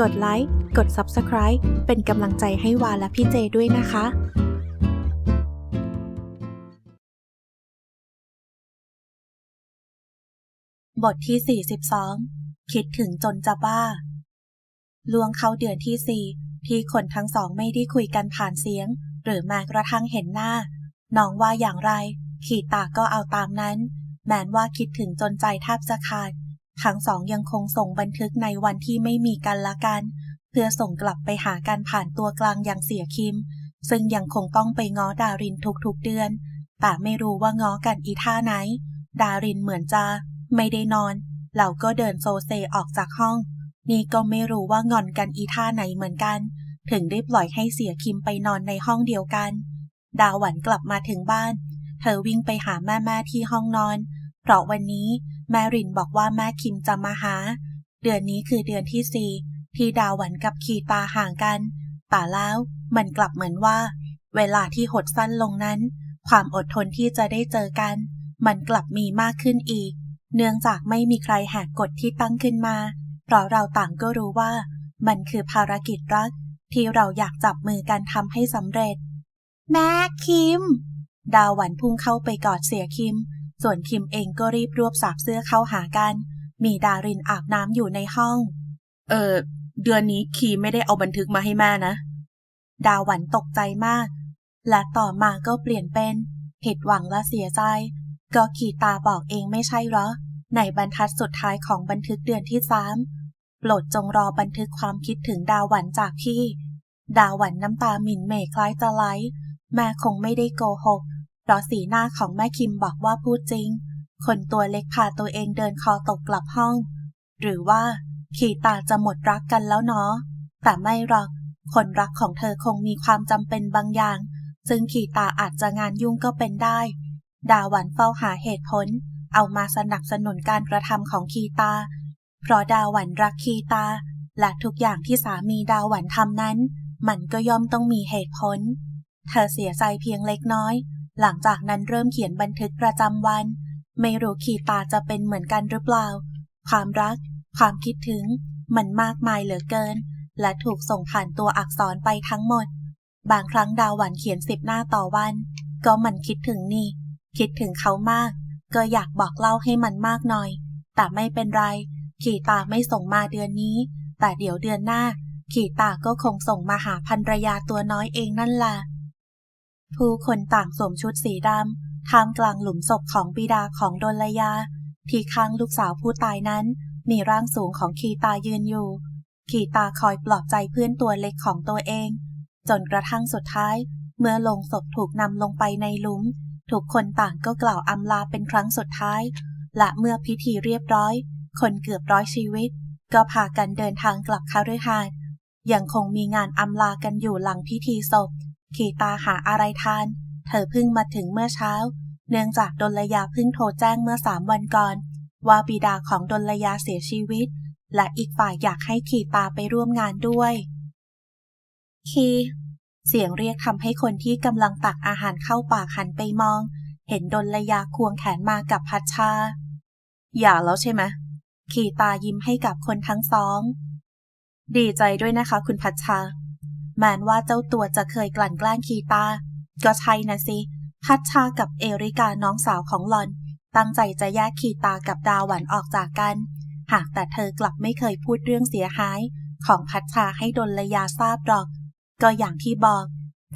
กดไลค์ กด Subscribe เป็นกำลังใจให้วาและพี่เจด้วยนะคะบทที่ 42 คิดถึงจนจะบ้า ลวงเข้าเดือนที่สี่ที่คนทั้งสองไม่ได้คุยกันผ่านเสียง หรือแม้กระทั่งเห็นหน้า น้องว่าอย่างไร ขีตาก็เอาตามนั้น แม้นว่าคิดถึงจนใจแทบจะขาด ทั้งสองยังคงส่งบันทึกในวันที่ไม่มีกันละกัน เพื่อส่งกลับไปหากันผ่านตัวกลางอย่างเสียคิม ซึ่งยังคงต้องไปง้อดารินทุกๆเดือน แต่ไม่รู้ว่าง้อกันอีท่าไหน ดารินเหมือนจะ ไม่ได้นอน เราก็เดินโซเซออกจากห้อง นี่ก็ไม่รู้ว่างอนกันอีท่าไหนเหมือนกัน ถึงได้ปล่อยให้เสียคิมไปนอนในห้องเดียวกัน ดาวหวันกลับมาถึงบ้าน เธอวิ่งไปหาแม่แม่ที่ห้องนอน เพราะวันนี้แม่รินบอกว่าแม่คิมจะมาหา เดือนนี้คือเดือนที่สี่ที่ดาวหวันกับคีตาห่างกัน แต่แล้วมันกลับเหมือนว่า เวลาที่หดสั้นลงนั้น ความอดทนที่จะได้เจอกัน มันกลับมีมากขึ้นอีก เนื่องจากไม่มีใครแหกกฎที่ตั้งขึ้นมา เพราะเราต่างก็รู้ว่า มันคือภารกิจรัก ที่เราอยากจับมือกันทำให้สำเร็จ แม่คิม ดาวหวันพุ่งเข้าไปกอดเสียคิม ส่วนคิมเองก็รีบรวบสาบเสื้อเข้าหากัน มีดารินอาบน้ำอยู่ในห้อง เออ เดือนนี้คีไม่ได้เอาบันทึกมาให้แม่นะ ดาวหวันตกใจมาก และต่อมาก็เปลี่ยนเป็น ผิดหวังและเสียใจ ก็ขีตาบอกเองไม่ใช่เหรอ ในบรรทัดสุดท้ายของบันทึกเดือนที่สามโปรดจงรอบันทึกความคิดถึงดาวหวันจากพี่ ดาวหวันน้ำตาหมิ่นเหม่คล้ายจะไหลแม่คงไม่ได้โกหก ราะสีหน้าของแม่คิมบอกว่าพูดจริง คนตัวเล็กพาตัวเองเดินคอตกกลับห้อง หรือว่า ขีตาจะหมดรักกันแล้วเนาะ แต่ไม่หรอก คนรักของเธอคงมีความจำเป็นบางอย่าง ซึ่งขีตาอาจจะงานยุ่งก็เป็นได้ ดาหวันเฝ้าหาเหตุผล เอามาสนับสนุนการกระทำของคีตา เพราะดาหวันรักคีตา และทุกอย่างที่สามีดาหวันทำนั้น มันก็ย่อมต้องมีเหตุผล เธอเสียใจเพียงเล็กน้อย หลังจากนั้นเริ่มเขียนบันทึกประจำวัน ไม่รู้ขีตาจะเป็นเหมือนกันหรือเปล่า ความรัก ความคิดถึง มันมากมายเหลือเกิน และถูกส่งผ่านตัวอักษรไปทั้งหมด บางครั้งดาวหวันเขียนสิบหน้าต่อวัน ก็มันคิดถึงนี่ คิดถึงเขามาก ก็อยากบอกเล่าให้มันมากหน่อย แต่ไม่เป็นไร ขีตาไม่ส่งมาเดือนนี้ แต่เดี๋ยวเดือนหน้า ขีตาก็คงส่งมาหาพันรยาตัวน้อยเองนั่นล่ะ ผู้คนต่างสวมชุดสีดำท่ามกลางหลุมศพของบิดาของดลยา ที่ข้างลูกสาวผู้ตายนั้น มีร่างสูงของขีตายืนอยู่ขีตาคอยปลอบใจเพื่อนตัวเล็กของตัวเอง จนกระทั่งสุดท้าย เมื่อลงศพถูกนำลงไปในหลุม ทุกคนต่างก็กล่าวอำลาเป็นครั้งสุดท้าย และเมื่อพิธีเรียบร้อย คนเกือบร้อยชีวิต ก็พากันเดินทางกลับคาฤหาสน์ยังคงมีงานอำลากันอยู่หลังพิธีศพ ขีตาหาอะไรทาน เธอเพิ่งมาถึงเมื่อเช้า เนื่องจากดลยาเพิ่งโทรแจ้งเมื่อสามวันก่อน ว่าบิดาของดลยาเสียชีวิต และอีกฝ่ายอยากให้ขีตาไปร่วมงานด้วย คีเสียงเรียกทำให้คนที่กำลังตักอาหารเข้าปากหันไปมอง เห็นดลยาควงแขนมากับพัชชา อย่าแล้วใช่ไหมขีตายิ้มให้กับคนทั้งสอง ดีใจด้วยนะคะคุณพัชชา แม้นว่าเจ้าตัวจะเคยกลั่นแกล้งคีตา ก็ใช่นะสิ พัชชากับเอริกาน้องสาวของหลอน ตั้งใจจะแยกคีตากับดาหวันออกจากกัน หากแต่เธอกลับไม่เคยพูดเรื่องเสียหาย ของพัชชาให้ดลยาทราบหรอก ก็อย่างที่บอก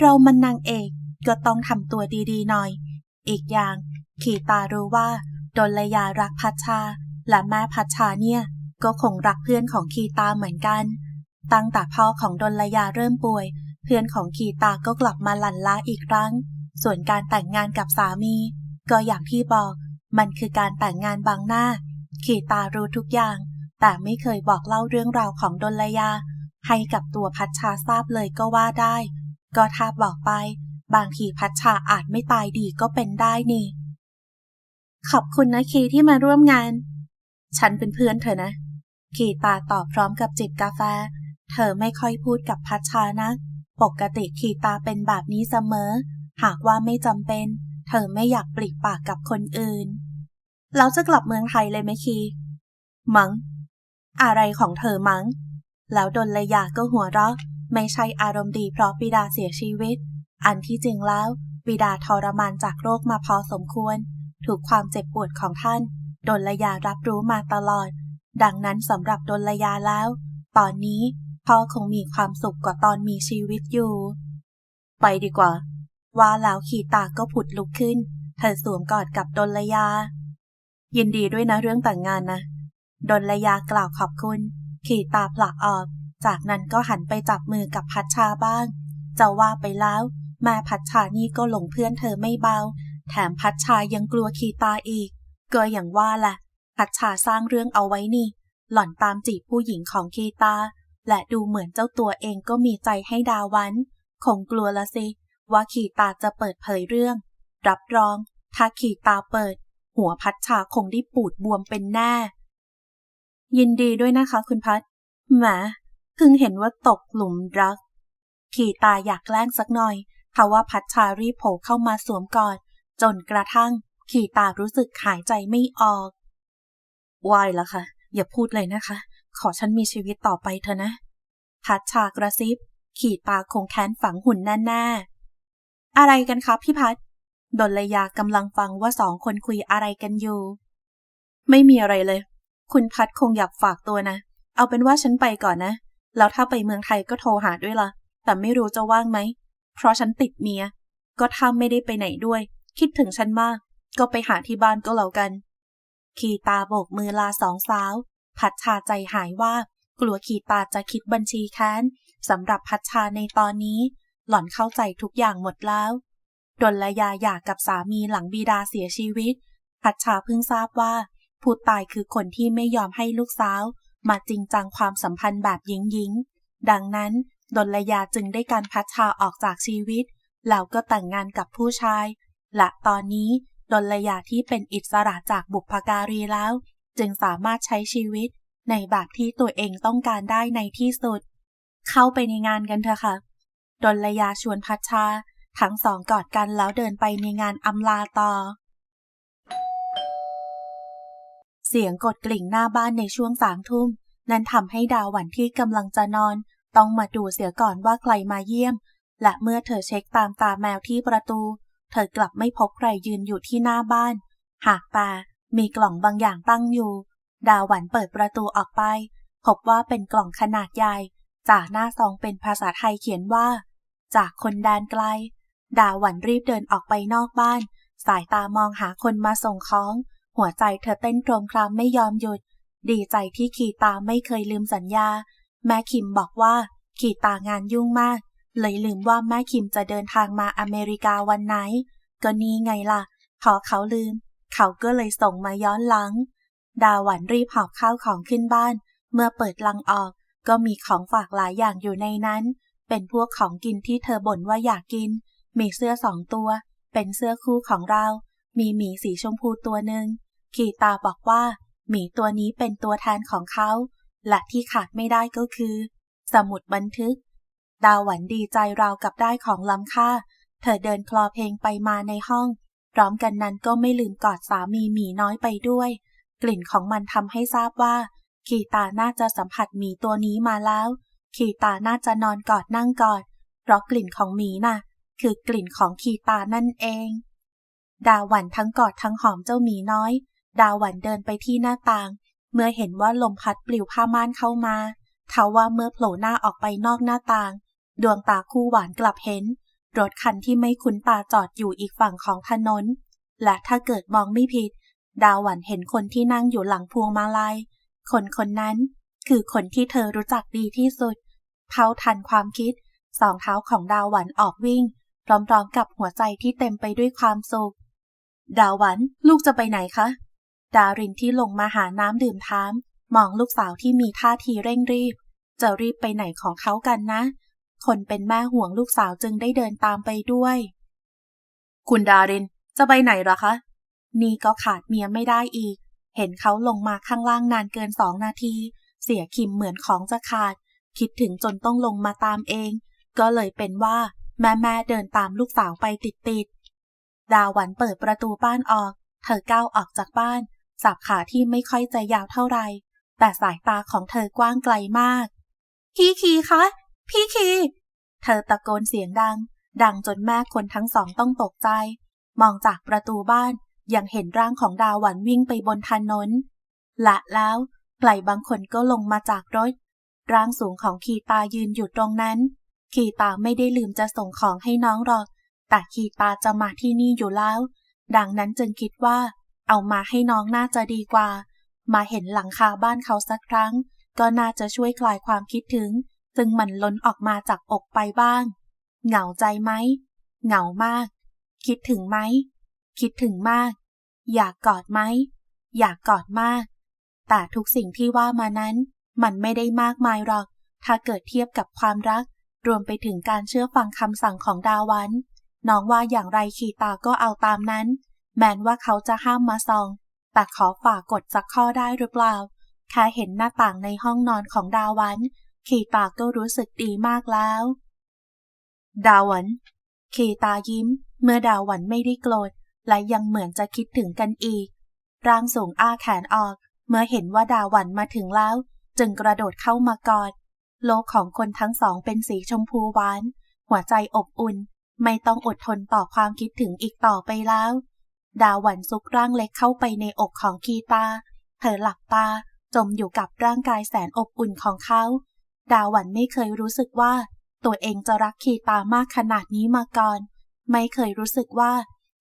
เรามันนางเอกก็ต้องทำตัวดีๆหน่อย อีกอย่าง ขีตารู้ว่าดลยารักพัชชา และแม่พัชชาเนี่ย ก็คงรักเพื่อนของขีตาเหมือนกัน ตั้งแต่พ่อของดลยาเริ่มป่วย เพื่อนของขีตาก็กลับมาหลั่นล้าอีกครั้ง ส่วนการแต่งงานกับสามี ก็อย่างที่บอก มันคือการแต่งงานบางหน้าขีตารู้ทุกอย่าง แต่ไม่เคยบอกเล่าเรื่องราวของดลยา ให้กับตัวพัชชาทราบเลยก็ว่าได้ ก็ถ้าบอกไป บางทีพัชชาอาจไม่ตายดีก็เป็นได้นี่ ขอบคุณนะคีที่มาร่วมงาน ฉันเป็นเพื่อนเธอนะขีตาตอบพร้อมกับจิบกาแฟ เธอไม่ค่อยพูดกับพัชชานะ ปกติขีตาเป็นแบบนี้เสมอ หากว่าไม่จำเป็น เธอไม่อยากปลีกปากกับคนอื่น เราจะกลับเมืองไทยเลยไหมคีมัง้ง อะไรของเธอมัง้ง แล้วดนลยาก็หัวเราะ ไม่ใช่อารมณ์ดีเพราะบิดาเสียชีวิต อันที่จริงแล้วบิดาทรมานจากโรคมาพอสมควร ถูกความเจ็บปวดของท่านดนลยารับรู้มาตลอด ดังนั้นสำหรับดนลยาแล้ว ตอนนี้ พ่อคงมีความสุขกว่าตอนมีชีวิตอยู่ ไปดีกว่า ว่าแล้วขีตาก็ผุดลุกขึ้น เธอสวมกอดกับดลยา ยินดีด้วยนะเรื่องแต่งงานนะ ดลยากล่าวขอบคุณ ขีตาผลักออก จากนั้นก็หันไปจับมือกับพัชชาบ้าง จะว่าไปแล้ว แม่พัชชานี่ก็หลงเพื่อนเธอไม่เบา แถมพัชชายังกลัวขีตาอีก ก็อย่างว่าแหละพัชชาสร้างเรื่องเอาไว้นี่ หล่อนตามจีบผู้หญิงของคีตา และดูเหมือนเจ้าตัวเองก็มีใจให้ดาวัน คงกลัวละสิ ว่าขีตาจะเปิดเผยเรื่อง รับรอง ถ้าขีตาเปิด หัวพัชชาคงได้ปูดบวมเป็นแน่ยินดีด้วยนะคะคุณพัดแหมเพิ่งเห็นว่าตกหลุมรัก ขีตาอยากแกล้งสักหน่อยทว่าพัชชารีโผล่เข้ามาสวมกอดจนกระทั่ง ขีตารู้สึกหายใจไม่ออกวายละค่ะ อย่าพูดเลยนะคะ ขอฉันมีชีวิตต่อไปเถอะนะ พัชชากระซิบ ขีดตาคงแค้นฝังหุ่นแน่ๆอะไรกันครับพี่พัดดลยากำลังฟังว่าสองคนคุยอะไรกันอยู่ ไม่มีอะไรเลย คุณพัดคงอยากฝากตัวนะ เอาเป็นว่าฉันไปก่อนนะ แล้วถ้าไปเมืองไทยก็โทรหาด้วยละ่ะ แต่ไม่รู้จะว่างไหม เพราะฉันติดเมีย ก็ถ้าไม่ได้ไปไหนด้วย คิดถึงฉันมาก ก็ไปหาที่บ้านก็แล้วกัน ขีตาโบกมือลาสองสาว พัชชาใจหายว่า กลัวขีตาจะคิดบัญชีแค้นสำหรับพัชชาในตอนนี้ หล่อนเข้าใจทุกอย่างหมดแล้วดลยาหย่ากับสามีหลังบิดาเสียชีวิต พัชชาเพิ่งทราบว่า ผู้ตายคือคนที่ไม่ยอมให้ลูกสาว มาจริงจังความสัมพันธ์แบบหญิงหญิงดังนั้นดลยาจึงได้การพัชชาออกจากชีวิต แล้วก็แต่งงานกับผู้ชาย และตอนนี้ดลยาที่เป็นอิสระจากบุพการีแล้ว จึงสามารถใช้ชีวิตในแบบที่ตัวเองต้องการได้ในที่สุด เข้าไปในงานกันเถอะค่ะดลยาชวนพัชชา ทั้งสองกอดกันแล้วเดินไปในงานอำลาต่อ เสียงกดกลิ่งหน้าบ้านในช่วงสามทุ่ม นั้นทำให้ดาวหวันที่กำลังจะนอน ต้องมาดูเสียก่อนว่าใครมาเยี่ยม และเมื่อเธอเช็คตามตาแมวที่ประตู เธอกลับไม่พบใครยืนอยู่ที่หน้าบ้าน หากตา มีกล่องบางอย่างตั้งอยู่ ดาวหวันเปิดประตูออกไป พบว่าเป็นกล่องขนาดใหญ่ จากหน้าซองเป็นภาษาไทยเขียนว่า จากคนแดนไกล ดาวหวันรีบเดินออกไปนอกบ้าน สายตามองหาคนมาส่งของ หัวใจเธอเต้นโครมครามไม่ยอมหยุด ดีใจที่ขีตาไม่เคยลืมสัญญา แม่คิมบอกว่าขีตางานยุ่งมาก เลยลืมว่าแม่คิมจะเดินทางมาอเมริกาวันไหน ก็นี่ไงล่ะ พอเขาลืม เขาก็เลยส่งมาย้อนหลัง ดาหวันรีบหอบข้าวของขึ้นบ้าน เมื่อเปิดลังออกก็มีของฝากหลายอย่างอยู่ในนั้น เป็นพวกของกินที่เธอบ่นว่าอยากกิน มีเสื้อสองตัว เป็นเสื้อคู่ของเรา มีหมีสีชมพูตัวหนึ่ง ขีตาบอกว่า หมีตัวนี้เป็นตัวแทนของเขา และที่ขาดไม่ได้ก็คือ สมุดบันทึก ดาวหวันดีใจราวกับได้ของล้ำค่า เธอเดินคลอเพลงไปมาในห้อง พร้อมกันนั้นก็ไม่ลืมกอดสามีหมีน้อยไปด้วย กลิ่นของมันทำให้ทราบว่าขีตาน่าจะสัมผัสหมีตัวนี้มาแล้วขีตาน่าจะนอนกอดนั่งกอด เพราะกลิ่นของหมีน่ะ คือกลิ่นของขีตานั่นเอง ดาวันทั้งกอดทั้งหอมเจ้าหมีน้อย ดาวันเดินไปที่หน้าต่าง เมื่อเห็นว่าลมพัดปลิวผ้าม่านเข้ามาทว่าเมื่อโผล่หน้าออกไปนอกหน้าต่าง ดวงตาคู่หวานกลับเห็น รถคันที่ไม่คุ้นตาจอดอยู่อีกฝั่งของถนน และถ้าเกิดมองไม่ผิด ดาหวันเห็นคนที่นั่งอยู่หลังพวงมาลัย คนคนนั้นคือคนที่เธอรู้จักดีที่สุด เท่าทันความคิด สองเท้าของดาวหวันออกวิ่ง พร้อมๆกับหัวใจที่เต็มไปด้วยความสุข ดาวหวันลูกจะไปไหนคะ ดารินที่ลงมาหาน้ำดื่มท้าม มองลูกสาวที่มีท่าทีเร่งรีบ จะรีบไปไหนของเขากันนะ คนเป็นแม่ห่วงลูกสาวจึงได้เดินตามไปด้วย คุณดาริน จะไปไหนหรอคะ นี่ก็ขาดเมียไม่ได้อีก เห็นเขาลงมาข้างล่างนานเกินสองนาที เสียคิมเหมือนของจะขาด คิดถึงจนต้องลงมาตามเอง ก็เลยเป็นว่าแม่แม่เดินตามลูกสาวไปติดๆ ดาวันเปิดประตูบ้านออก เธอก้าวออกจากบ้าน สับขาที่ไม่ค่อยจะยาวเท่าไหร่แต่สายตาของเธอกว้างไกลมาก พี่คีคะ พี่คี เธอตะโกนเสียงดัง ดังจนแม่คนทั้งสองต้องตกใจ มองจากประตูบ้านยังเห็นร่างของดาวหวันวิ่งไปบนถนนละแล้วใครบางคนก็ลงมาจากรถ ร่างสูงของคีตายืนอยู่ตรงนั้น คีตาไม่ได้ลืมจะส่งของให้น้องหรอก แต่คีตาจะมาที่นี่อยู่แล้ว ดังนั้นจึงคิดว่า เอามาให้น้องน่าจะดีกว่า มาเห็นหลังคาบ้านเขาสักครั้ง ก็น่าจะช่วยคลายความคิดถึง ซึ่งมันล้นออกมาจากอกไปบ้าง เหงาใจไหม เหงามาก คิดถึงไหม คิดถึงมาก อยากกอดไหม อยากกอดมาก แต่ทุกสิ่งที่ว่ามานั้น มันไม่ได้มากมายหรอก ถ้าเกิดเทียบกับความรัก รวมไปถึงการเชื่อฟังคำสั่งของดาวัน น้องว่าอย่างไรขีตาก็เอาตามนั้น แม้นว่าเขาจะห้ามมาซอง แต่ขอฝากกฎสักข้อได้หรือเปล่าแค่เห็นหน้าต่างในห้องนอนของดาวัน ขีตาก็รู้สึกดีมากแล้ว ดาวัน ขีตายิ้ม เมื่อดาวันไม่ได้โกรธ และยังเหมือนจะคิดถึงกันอีก ร่างสูงอ้าแขนออก เมื่อเห็นว่าดาวันมาถึงแล้ว จึงกระโดดเข้ามากอด โลกของคนทั้งสองเป็นสีชมพูหวาน หัวใจอบอุ่น ไม่ต้องอดทนต่อความคิดถึงอีกต่อไปแล้ว ดาวันซุกร่างเล็กเข้าไปในอกของกีตา เธอหลับตาจมอยู่กับร่างกายแสนอบอุ่นของเขา ดาวันไม่เคยรู้สึกว่า ตัวเองจะรักคีตามากขนาดนี้มาก่อน ไม่เคยรู้สึกว่า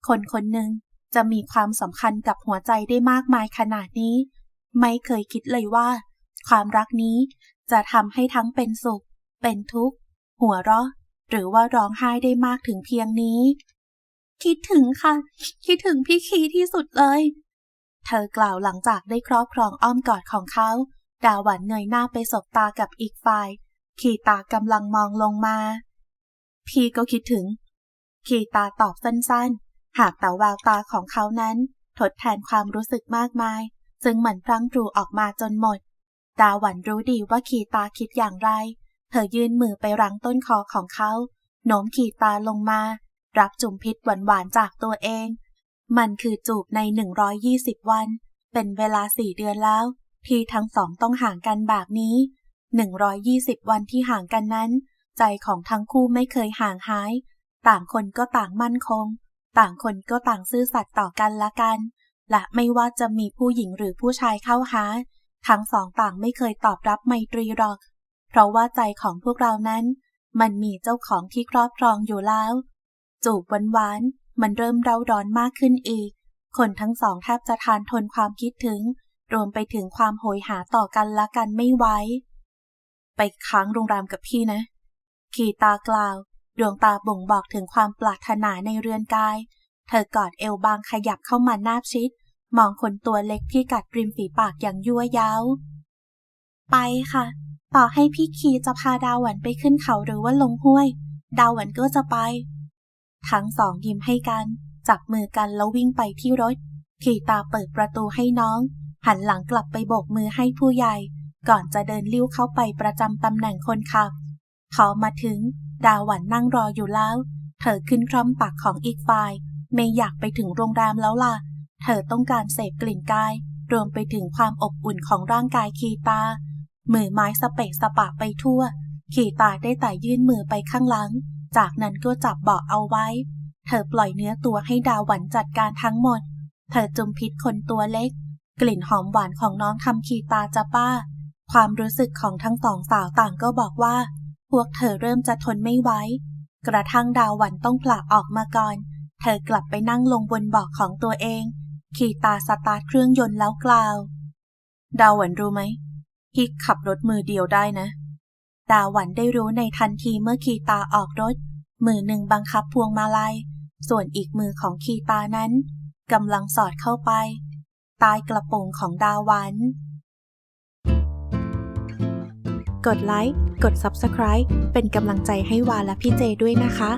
คนคนหนึ่งจะมีความสำคัญกับหัวใจได้มากมายขนาดนี้ ไม่เคยคิดเลยว่า ความรักนี้จะทำให้ทั้งเป็นสุข เป็นทุกข์ หัวเราะ หรือว่าร้องไห้ได้มากถึงเพียงนี้ คิดถึงค่ะ คิดถึงพี่คีที่สุดเลย เธอกล่าวหลังจากได้ครอบครองอ้อมกอดของเขา ดาหวันเงยหน้าไปสบตากับอีกฝ่ายขีตากำลังมองลงมา พี่ก็คิดถึงขีตาตอบสั้นๆ หากแต่แววตาของเขานั้น ทดแทนความรู้สึกมากมายซึ่งเหมือนพลั้งพรูออกมาจนหมด ดาหวันรู้ดีว่าขีตาคิดอย่างไร เธอยื่นมือไปรั้งต้นคอของเขาโน้มขีตาลงมา รับจุ่มพิษหวานๆจากตัวเอง มันคือจูบใน 120 วัน เป็นเวลาสี่เดือนแล้ว ที่ทั้งสองต้องห่างกันแบบนี้ 120 วันที่ห่างกันนั้น ใจของทั้งคู่ไม่เคยห่างหาย ต่างคนก็ต่างมั่นคง ต่างคนก็ต่างซื่อสัตย์ต่อกันละกัน และไม่ว่าจะมีผู้หญิงหรือผู้ชายเข้าหา ทั้งสองต่างไม่เคยตอบรับไมตรีหรอก เพราะว่าใจของพวกเรานั้น มันมีเจ้าของที่ครอบครองอยู่แล้ว จูบหวานๆมันเริ่มเร่าร้อนมากขึ้นอีก คนทั้งสองแทบจะทานทนความคิดถึง รวมไปถึงความโหยหาต่อกันละกันไม่ไหวไปค้างโรงแรมกับพี่นะ ขีตากล่าว ดวงตาบ่งบอกถึงความปรารถนาในเรือนกาย เธอกอดเอวบางขยับเข้ามานาบชิด มองคนตัวเล็กที่กัดริมฝีปากอย่างยั่วย้าวไปค่ะ ต่อให้พี่คีจะพาดาวหวันไปขึ้นเขาหรือว่าลงห้วย ดาวหวันก็จะไป ทั้งสองยิ้มให้กัน จับมือกันแล้ววิ่งไปที่รถ ขีตาเปิดประตูให้น้อง หันหลังกลับไปโบกมือให้ผู้ใหญ่ ก่อนจะเดินลิ้วเข้าไปประจำตำแหน่งคนขับพอมาถึง ดาวหวันนั่งรออยู่แล้ว เธอขึ้นคร่อมปากของอีกฝ่าย ไม่อยากไปถึงโรงแรมแล้วล่ะ เธอต้องการเสพกลิ่นกาย รวมไปถึงความอบอุ่นของร่างกายคีตา มือไม้สเปะสปะไปทั่ว ขีตาได้แต่ยื่นมือไปข้างหลัง จากนั้นก็จับเบาะเอาไว้ เธอปล่อยเนื้อตัวให้ดาวหวันจัดการทั้งหมด เธอจุมพิษคนตัวเล็ก กลิ่นหอมหวานของน้องทำขีตาจะป้า ความรู้สึกของทั้งสองสาวต่างก็บอกว่า พวกเธอเริ่มจะทนไม่ไหวกระทั่งดาวหวันต้องผละออกมาก่อน เธอกลับไปนั่งลงบนเบาะของตัวเองขีตาสตาร์ทเครื่องยนต์แล้วกล่าว ดาวหวันรู้ไหมพี่ขับรถมือเดียวได้นะ ดาหวันได้รู้ในทันทีเมื่อคีตาออกรถ มือหนึ่งบังคับพวงมาลัย ส่วนอีกมือของคีตานั้นกำลังสอดเข้าไป ใต้กระโปรงของดาวัน กดไลค์ กด Subscribe เป็นกำลังใจให้วาและพี่เจด้วยนะคะ